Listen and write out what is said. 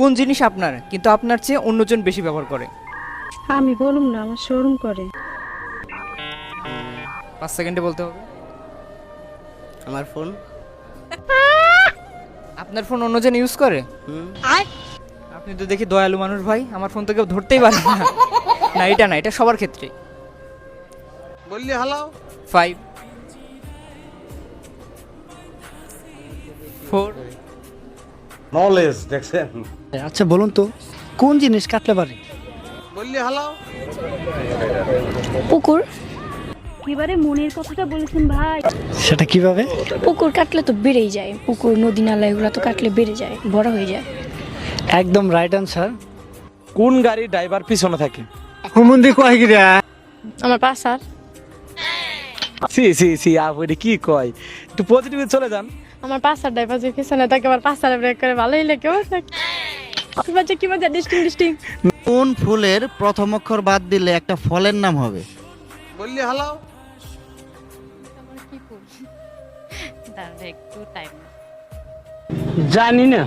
কোন জিনিস আপনার কিন্তু আপনার চেয়ে অন্যজন বেশি ব্যবহার করে? আমি বলুম না আমার শোরুম করে। পাঁচ সেকেন্ডে বলতে হবে। আমার ফোন? আপনার ফোন অন্যজন ইউজ করে? হুম। আপনি তো দেখি দয়ালু মানুষ ভাই আমার ফোন তো কেউ ধরতেই পারে না। না এটা না এটা সবার ক্ষেত্রে। বললি হালাও ফাইভ ফোর নলেজ দেখছেন? আচ্ছা বলুন তো কোন জিনিস কাটলে পারে? বললি হালাও পুকুর। এবারে মনের কথাটা বলেছেন ভাই। সেটা কীভাবে? পুকুর কাটলে তো বেড়েই যায়। পুকুর নদী নালা এগুলো তো কাটলে বেড়ে যায় বড় হয়ে যায়। একদম রাইট আনসার কোন গাড়ি ড্রাইভার পিছনে থাকে? হুমুন্দি কয় গিরা? আমার পাশার সি সি সি আপনি কি কয়? একটু পজিটিভে চলে যান। আমার পাশার ড্রাইভার যে পিছনে থাকে আমার পাশার ব্রেক করে ভালোই লাগে কি মজা কি মজা ডিস্টিং ডিস্টিং। কোন ফুলের প্রথম অক্ষর বাদ দিলে একটা ফলের নাম হবে? বললি হালাও টাইম জানি না।